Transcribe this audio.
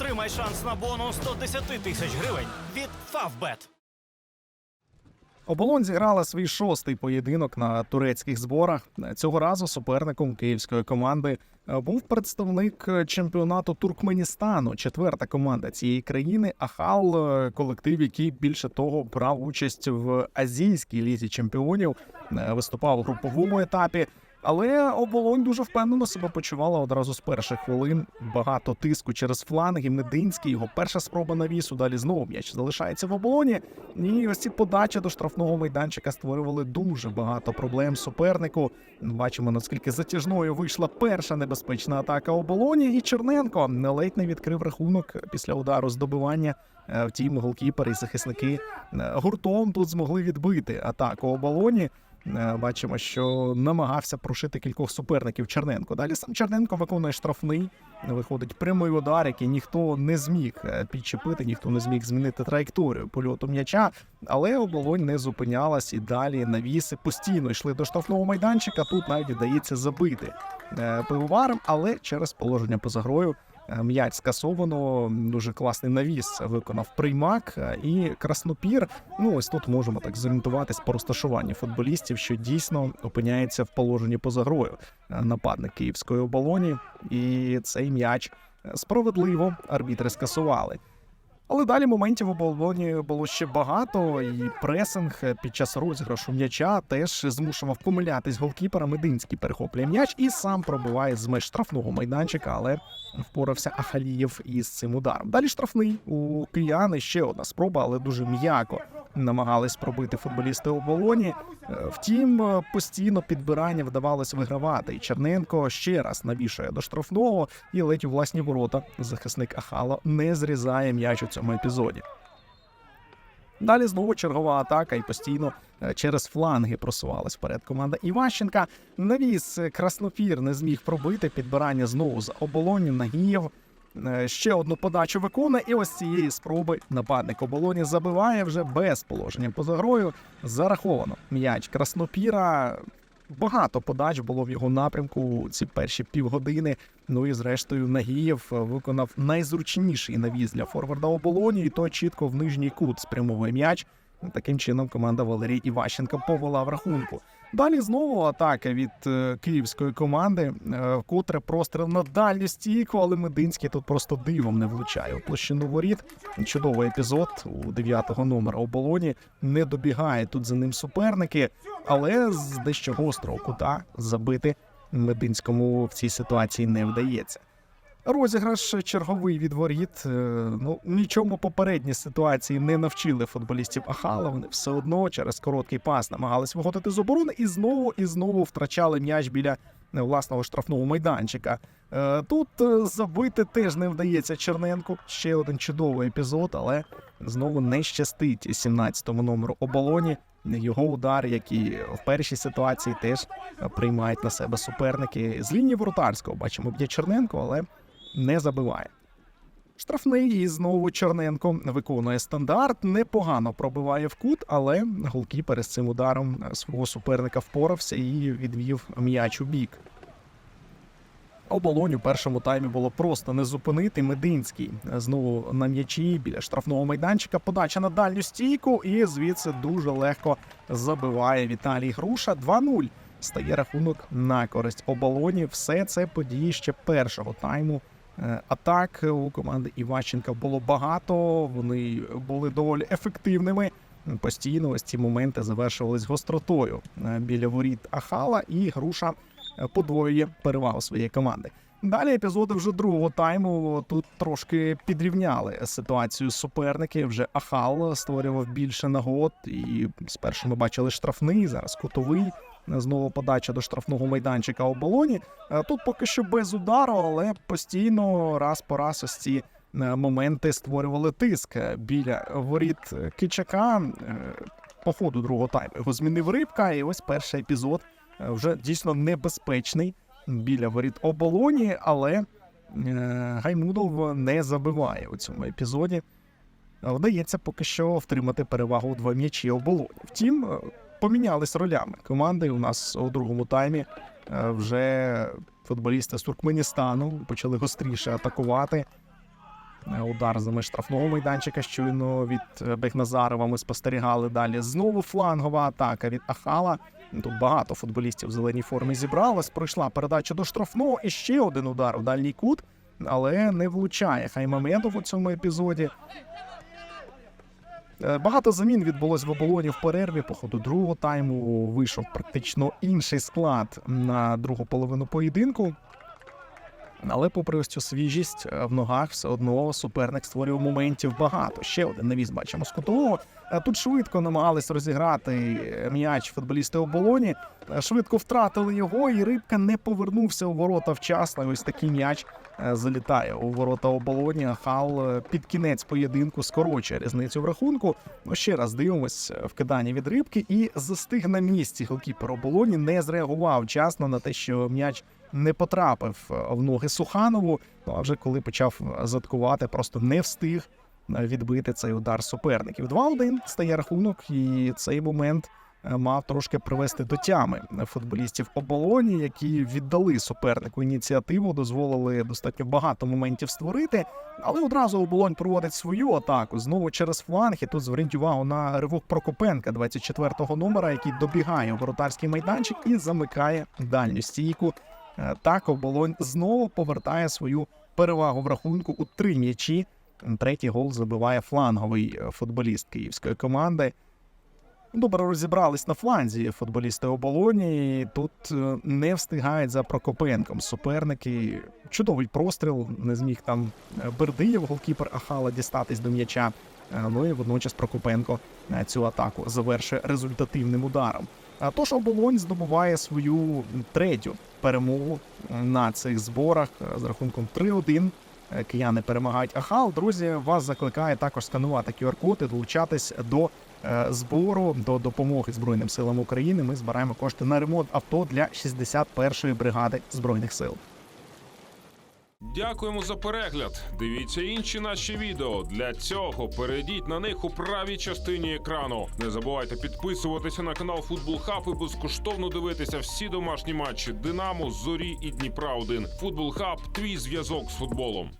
Отримай шанс на бонус 110 тисяч гривень від Favbet. Оболонь зіграла свій шостий поєдинок на турецьких зборах. Цього разу суперником київської команди був представник чемпіонату Туркменістану, четверта команда цієї країни. Ахал, колектив, який більше того брав участь в азійській лізі чемпіонів, виступав у груповому етапі. Але оболонь дуже впевнено себе почувала одразу з перших хвилин. Багато тиску через фланги. Мединський його перша спроба навісу. Далі знову м'яч залишається в оболоні. І ось ці подачі до штрафного майданчика створювали дуже багато проблем супернику. Бачимо наскільки затяжною вийшла перша небезпечна атака оболоні. І Черненко ледь не відкрив рахунок після удару з добивання. Е, Втім, голкіпери і захисники е, гуртом тут змогли відбити атаку оболоні. Е, Бачимо, що намагався прошити кількох суперників Черненко. Далі сам Черненко виконує штрафний. Виходить прямий удар, який ніхто не зміг е, підчепити, ніхто не зміг змінити траєкторію польоту м'яча. Але оболонь не зупинялась і далі навіси постійно йшли до штрафного майданчика. Тут навіть вдається забити е, пивоваром, але через положення поза грою Е, М'яч скасовано. Дуже класний навіс виконав приймак е, і краснопір. Ну ось тут можемо так зорієнтуватись по розташуванню футболістів, що дійсно опиняється в положенні поза грою е, нападник київської оболоні, і цей м'яч е, справедливо арбітри скасували. Але далі моментів у оболоні було ще багато, і пресинг під час розіграшу м'яча теж змушував помилятись голкіпера. Мединський перехоплює м'яч і сам пробиває з меж штрафного майданчика, але впорався Ахалієв із цим ударом. Далі штрафний у кияни ще одна спроба, але дуже м'яко намагались пробити футболісти оболоні. Е, Втім, е, постійно підбирання вдавалось вигравати. І Черненко ще раз навішує до штрафного і ледь у власні ворота. Захисник Ахала не зрізає м'яч у цьому епізоді. Далі знову чергова атака і постійно е, через фланги просувалась вперед команда Іващенка. Навіс Краснопір не зміг пробити підбирання знову з оболоні Нагієв. Е, Ще одну подачу виконує, і ось цієї спроби нападник оболоні забиває вже без положення поза грою. Зараховано м'яч Краснопіра. Багато подач було в його напрямку ці перші півгодини. Ну і зрештою Нагієв виконав найзручніший навіз для форварда оболоні, і то чітко в нижній кут спрямовує м'яч. Таким чином команда Валерій Іващенка повела в рахунку. Далі знову атака від е, київської команди, е, вкотре простріл на дальню стійку, але Мединський тут просто дивом не влучає у площину воріт. Чудовий епізод у дев'ятого номера оболоні. Не добігає тут за ним суперники, але з дещо гострого кута забити Мединському в цій ситуації не вдається. Розіграш черговий від воріт. Е, Ну нічому попередні ситуації не навчили футболістів Ахала. Вони все одно через короткий пас намагались виходити з оборони і знову і знову втрачали м'яч біля е, власного штрафного майданчика. Е, Тут забити теж не вдається Черненку. Ще один чудовий епізод, але знову не щастить 17-му номеру оболоні. Його удар, які в першій ситуації теж приймають на себе суперники з лінії воротарського. Бачимо, б'є Черненко, але не забиває. Штрафний і знову Черненко виконує стандарт, непогано пробиває в кут, але голкіпер з цим ударом свого суперника впорався і відвів м'яч у бік. Оболонь у першому таймі було просто не зупинити. Мединський знову на м'ячі біля штрафного майданчика. Подача на дальню стійку, і звідси дуже легко забиває Віталій Груша. 2-0 стає рахунок на користь оболоні. Все це події ще першого тайму. Е, Атак у команди Іващенка було багато. Вони були доволі ефективними. Постійно ось ці моменти завершувались гостротою е, біля воріт Ахала, і груша е, подвоює перевагу своєї команди. Далі епізоди вже другого тайму тут трошки підрівняли ситуацію суперники. Вже Ахал створював більше нагод, і спершу ми бачили штрафний, зараз кутовий. Знову подача до штрафного майданчика оболоні. Е, Тут поки що без удару, але постійно раз по раз ось ці е, моменти створювали тиск е, біля воріт Кичака. По ходу другого тайму його змінив рибка, і ось перший епізод вже дійсно небезпечний біля воріт оболоні, але Гаймудов не забиває у цьому епізоді. Вдається поки що втримати перевагу у два м'ячі оболоні. Втім, помінялись ролями команди. У нас у другому таймі е, вже футболісти з Туркменістану почали гостріше атакувати. Е, Удар за штрафного майданчика щойно від е, Бехназарова. Ми спостерігали далі. Знову флангова атака від Ахала. Тут багато футболістів в зеленій формі зібралось. Пройшла передача до штрафного і ще один удар у дальній кут, але не влучає Хаймамедов у цьому епізоді. Е, Багато замін відбулось в оболоні в перерві. По ходу другого тайму вийшов практично інший склад на другу половину поєдинку. Але, попри ось цю свіжість е, в ногах, все одно суперник створював моментів багато. Ще один навіс бачимо з кутового. Е, Тут швидко намагались розіграти м'яч футболісти оболоні. Швидко втратили його, і рибка не повернувся у ворота вчасно. Ось такий м'яч залітає у ворота оболоні. Хал е, під кінець поєдинку скорочує різницю в рахунку. Ну ще раз дивимось е, вкидання від рибки і застиг на місці. Голкіпер оболоні не зреагував вчасно на те, що м'яч не потрапив е, в ноги Суханову. Ну а вже коли почав е, заткувати, просто не встиг е, відбити цей удар суперників. 2-1 стає рахунок, і цей момент е, мав трошки привести до тями футболістів оболоні, які віддали супернику ініціативу, дозволили достатньо багато моментів створити. Але одразу оболонь проводить свою атаку знову через фланг. І тут зверніть увагу на ривок Прокопенка, 24-го номера, який добігає у воротарський майданчик і замикає дальню стійку. Е, Так, оболонь знову повертає свою перевагу в рахунку у три м'ячі. Третій гол забиває фланговий е, футболіст київської команди. Добре розібрались на фланзі футболісти оболоні. Тут е, не встигають за Прокопенком. Суперники чудовий простріл. Не зміг там е, Бердиєв, голкіпер Ахала, дістатись до м'яча. Е, Ну і водночас Прокопенко цю атаку завершує результативним ударом. Тож оболонь здобуває свою третю перемогу на цих зборах з рахунком 3-1. Е, Кияни перемагають Ахал. Друзі, вас закликає також сканувати QR-код і долучатись до збору до допомоги Збройним силам України. Ми збираємо кошти на ремонт авто для 61-ї бригади збройних сил. Дякуємо за перегляд. Дивіться інші наші відео. Для цього перейдіть на них у правій частині екрану. Не забувайте підписуватися на канал Футбол Хаб і безкоштовно дивитися всі домашні матчі Динамо, Зорі і Дніпра 1 Футбол Хаб твій зв'язок з футболом.